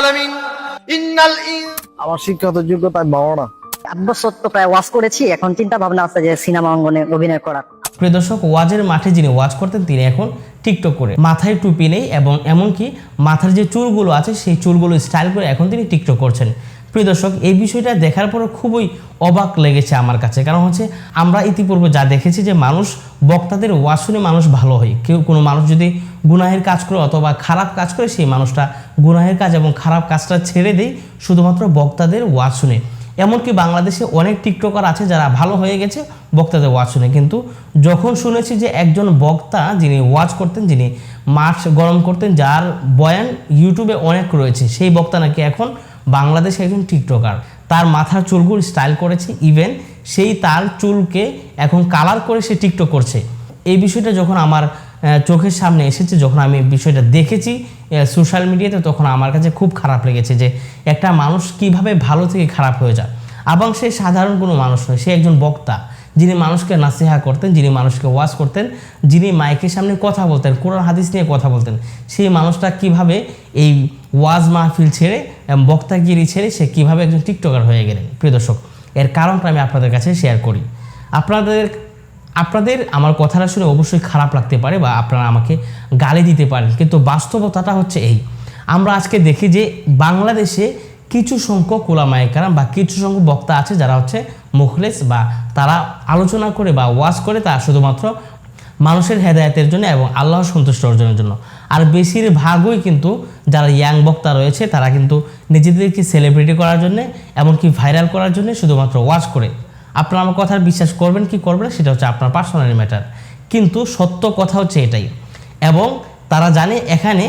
আলামিন। আমার শিক্ষাগত যোগ্যতা আমি না আট তো প্রায় ওয়াজ করেছি এখন চিন্তা ভাবনা আছে যে সিনেমা অঙ্গনে অভিনয় করার। প্রিয় দর্শক ওয়াজের মাঠে যিনি ওয়াজ করতেন তিনি এখন টিকটক করে। মাথায় টুপি নেই এবং এমনকি মাথার যে চুলগুলো আছে সেই চুলগুলো স্টাইল করে এখন তিনি টিকটক করছেন। প্রিয় দর্শক, এই বিষয়টা দেখার পরে খুবই অবাক লেগেছে আমার কাছে। কারণ হচ্ছে, আমরা ইতিপূর্বে যা দেখেছি যে মানুষ, বক্তাদের ওয়াজ শুনে মানুষ ভালো হয়। কেউ কোনো মানুষ যদি গুনাহের কাজ করে অথবা খারাপ কাজ করে, সেই মানুষটা গুনাহের কাজ এবং খারাপ কাজটা ছেড়ে দেয় শুধুমাত্র বক্তাদের ওয়াজ শুনে। এমনকি বাংলাদেশে অনেক টিকটকার আছে যারা ভালো হয়ে গেছে, বক্তাদের ওয়াজ শুনে। কিন্তু যখন শুনেছি যে একজন বক্তা যিনি ওয়াজ করতেন, যিনি মাছ গরম করতেন, যার বয়ান ইউটিউবে অনেক রয়েছে, সেই বক্তা নাকি এখন বাংলাদেশে একজন টিকটকার। তার মাথার চুলগুলো স্টাইল করেছে ইভেন সেই তার চুলকে এখন কালার করে সে টিকটক করছে। এই বিষয়টা যখন আমার চোখের সামনে এসেছে, যখন আমি বিষয়টা দেখেছি সোশ্যাল মিডিয়াতে তখন আমার কাছে খুব খারাপ লেগেছে যে একটা মানুষ কীভাবে ভালো থেকে খারাপ হয়ে যায়। এবং সে সাধারণ কোনো মানুষ নয়, সে একজন বক্তা। যিনি মানুষকে নাসিহা করতেন, যিনি মানুষকে ওয়াজ করতেন, যিনি মাইকের সামনে কথা বলতেন, কোরআন, হাদিস নিয়ে কথা বলতেন, সেই মানুষটা কীভাবে এই ওয়াজ মাহফিল ছেড়ে এবং বক্তাগিরি ছেড়ে সে কীভাবে একজন টিকটকার হয়ে গেলেন? প্রিয় দর্শক, এর কারণটা আমি আপনাদের কাছে শেয়ার করি। আপনাদের আপনাদের আমার কথাটা শুনে অবশ্যই খারাপ লাগতে পারে বা আপনারা আমাকে গালি দিতে পারেন। কিন্তু বাস্তবতাটা হচ্ছে এই। আমরা আজকে দেখি যে বাংলাদেশে কিছু সংখ্যক ওলামায়িকারাম বা কিছু সংখ্যক বক্তা আছে যারা হচ্ছে মুখলেস বা তারা আলোচনা করে বা ওয়াজ করে তা শুধুমাত্র মানুষের হেদায়তের জন্য এবং আল্লাহ সন্তুষ্ট অর্জনের জন্য। আর বেশিরভাগই কিন্তু যারা ইয়াং বক্তা রয়েছে, তারা কিন্তু নিজেদেরকে সেলিব্রিটি করার জন্যে এমনকি ভাইরাল করার জন্য শুধুমাত্র ওয়াজ করে। আপনারা আমার কথার বিশ্বাস করবেন কি করবেন সেটা হচ্ছে আপনার পার্সোনাল ম্যাটার কিন্তু সত্য কথা হচ্ছে এটাই। এবং তারা জানে এখানে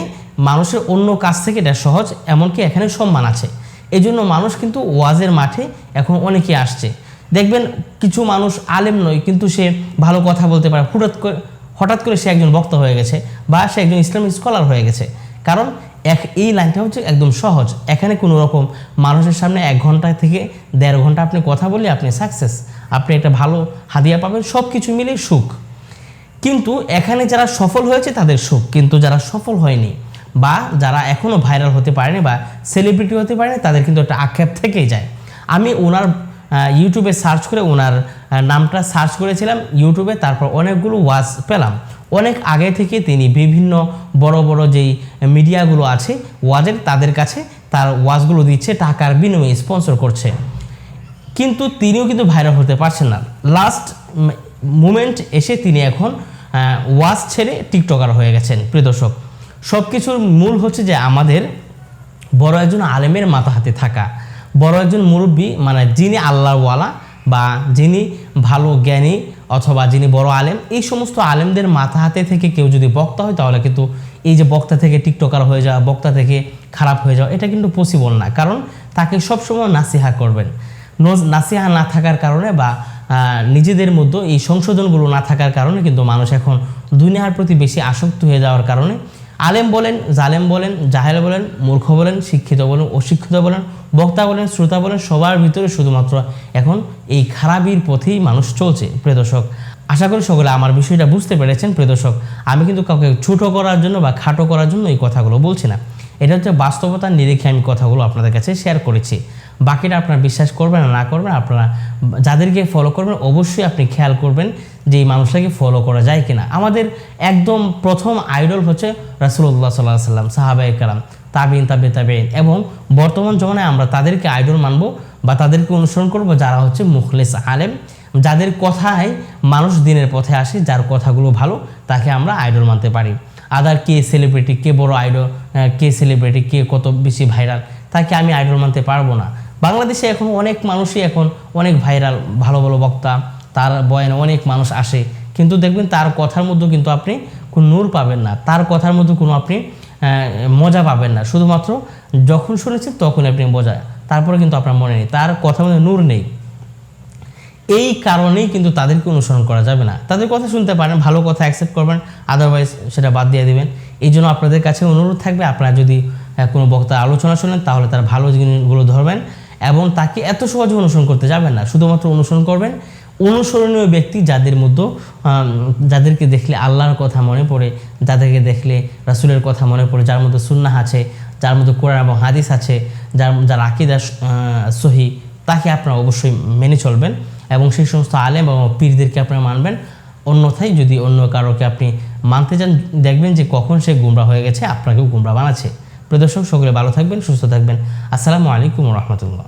মানুষের অন্য কাজ থেকে এটা সহজ, এমনকি এখানে সম্মান আছে। এই জন্য মানুষ কিন্তু ওয়াজের মাঠে এখন অনেকে আসছে। দেখবেন কিছু মানুষ আলেম নয়, কিন্তু সে ভালো কথা বলতে পারে। হঠাৎ করে হঠাৎ করে সে একজন বক্তা হয়ে গেছে বা সে একজন ইসলামিক স্কলার হয়ে গেছে। কারণ এক, এই লাইনটা হচ্ছে একদম সহজ। এখানে কোনো রকম মানুষের সামনে এক ঘণ্টা থেকে দেড় ঘণ্টা আপনি কথা বললে আপনি সাকসেস আপনি একটা ভালো হাদিয়া পাবেন সব কিছু মিলে সুখ। কিন্তু এখানে যারা সফল হয়েছে তাদের সুখ, কিন্তু যারা সফল হয়নি বা যারা এখনও ভাইরাল হতে পারেনি বা সেলিব্রিটি হতে পারেনি, তাদের কিন্তু একটা আক্ষেপ থেকেই যায়। আমি ওনার ইউটিউবে সার্চ করে ওনার নামটা সার্চ করেছিলাম ইউটিউবে তারপর অনেকগুলো ওয়াজ পেলাম। অনেক আগে থেকে তিনি বিভিন্ন বড় বড় যেই মিডিয়াগুলো আছে ওয়াজের তাদের কাছে তার ওয়াজগুলো দিচ্ছে, টাকার বিনিময়ে স্পন্সর করছে। কিন্তু তিনিও কিন্তু ভাইরাল হতে পারছেন না। লাস্ট মুমেন্ট এসে তিনি এখন ওয়াজ ছেড়ে টিকটকার হয়ে গেছেন, প্রিয় দর্শক। সব কিছুর মূল হচ্ছে যে আমাদের বড় একজন আলেমের মাথা হাতে থাকা। বড় একজন মুরব্বী মানে যিনি আল্লাহওয়ালা বা যিনি ভালো জ্ঞানী অথবা যিনি বড় আলেম, এই সমস্ত আলেমদের মাথা হাতে থেকে কেউ যদি বক্তা হয়, তাহলে কিন্তু এই যে বক্তা থেকে টিকটকার হয়ে যাওয়া, বক্তা থেকে খারাপ হয়ে যাওয়া, এটা কিন্তু পসিবল না। কারণ তাকে সবসময় নাসিহা করবেন। নাসিহা না থাকার কারণে বা নিজেদের মধ্যে এই সংশোধনগুলো না থাকার কারণে কিন্তু মানুষ এখন দুনিয়ার প্রতি বেশি আসক্ত হয়ে যাওয়ার কারণে আলেম বলেন, জালেম বলেন, জাহেল বলেন, মূর্খ বলেন, শিক্ষিত বলেন, অশিক্ষিত বলেন, বক্তা বলেন, শ্রোতা বলেন, সবার ভিতরে শুধুমাত্র এখন এই খারাপির পথেই মানুষ চলছে, প্রিয় দর্শক। আশা করি সকলে আমার বিষয়টা বুঝতে পেরেছেন, প্রিয় দর্শক। আমি কিন্তু কাউকে ছোটো করার জন্য বা খাটো করার জন্য এই কথাগুলো বলছি না। এটা হচ্ছে বাস্তবতার নিরিখে আমি কথাগুলো আপনাদের কাছে শেয়ার করেছি। বাকিটা আপনারা বিশ্বাস করবেন না করবেন, আপনারা যাদেরকে ফলো করবেন, অবশ্যই আপনি খেয়াল করবেন যে এই মানুষটাকে ফলো করা যায় কিনা। আমাদের একদম প্রথম আইডল হচ্ছে রাসুল্লাহ সাল্লাহ সাল্লাম সাহাবাই কালাম তাবিন, তাবে তাবিন এবং বর্তমান জমানায় আমরা তাদেরকে আইডল মানবো বা তাদেরকে অনুসরণ করব যারা হচ্ছে মুখলেস আলেম, যাদের কথায় মানুষ দিনের পথে আসে, যার কথাগুলো ভালো, তাকে আমরা আইডল মানতে পারি। আদার কে সেলিব্রিটি কে বড় আইডল কে সেলিব্রিটি কে কত বেশি ভাইরাল তাকে আমি আইডল মানতে পারব না। বাংলাদেশে এখন অনেক মানুষই এখন অনেক ভাইরাল ভালো ভালো বক্তা তার বয়ানে অনেক মানুষ আসে। কিন্তু দেখবেন তার কথার মধ্যে কিন্তু আপনি কোনো নূর পাবেন না। তার কথার মধ্যে কোনো আপনি মজা পাবেন না। শুধুমাত্র যখন শুনেছেন তখন আপনি মজা, তারপরে কিন্তু আপনার মনে নেই। তার কথার মধ্যে নূর নেই। এই কারণেই কিন্তু তাদেরকে অনুসরণ করা যাবে না। তাদের কথা শুনতে পারেন, ভালো কথা অ্যাকসেপ্ট করবেন আদারওয়াইজ সেটা বাদ দিয়ে দেবেন। এই জন্য আপনাদের কাছে অনুরোধ থাকবে, আপনারা যদি কোনো বক্তা আলোচনা শোনেন, তাহলে তার ভালো জিনিসগুলো ধরবেন এবং তাকে এত সহজে অনুসরণ করতে যাবেন না। শুধুমাত্র অনুসরণ করবেন অনুসরণীয় ব্যক্তি যাদের মধ্যে যাদেরকে দেখলে আল্লাহর কথা মনে পড়ে, যাদেরকে দেখলে রাসুলের কথা মনে পড়ে, যার মধ্যে সুন্নাহ আছে, যার মধ্যে কোরআন এবং হাদিস আছে, যার যার আকিদা সহি তাকে আপনারা অবশ্যই মেনে চলবেন এবং সেই সমস্ত আলেম এবং পীরদেরকে আপনারা মানবেন। অন্যথায় যদি অন্য কারোকে আপনি মানতে চান, দেখবেন যে কখন সে গুমরা হয়ে গেছে, আপনাকেও গুমরা বানাচ্ছে। প্রদর্শক সকলে ভালো থাকবেন, সুস্থ থাকবেন। আসসালামু আলাইকুম রহমতুল্লাহ।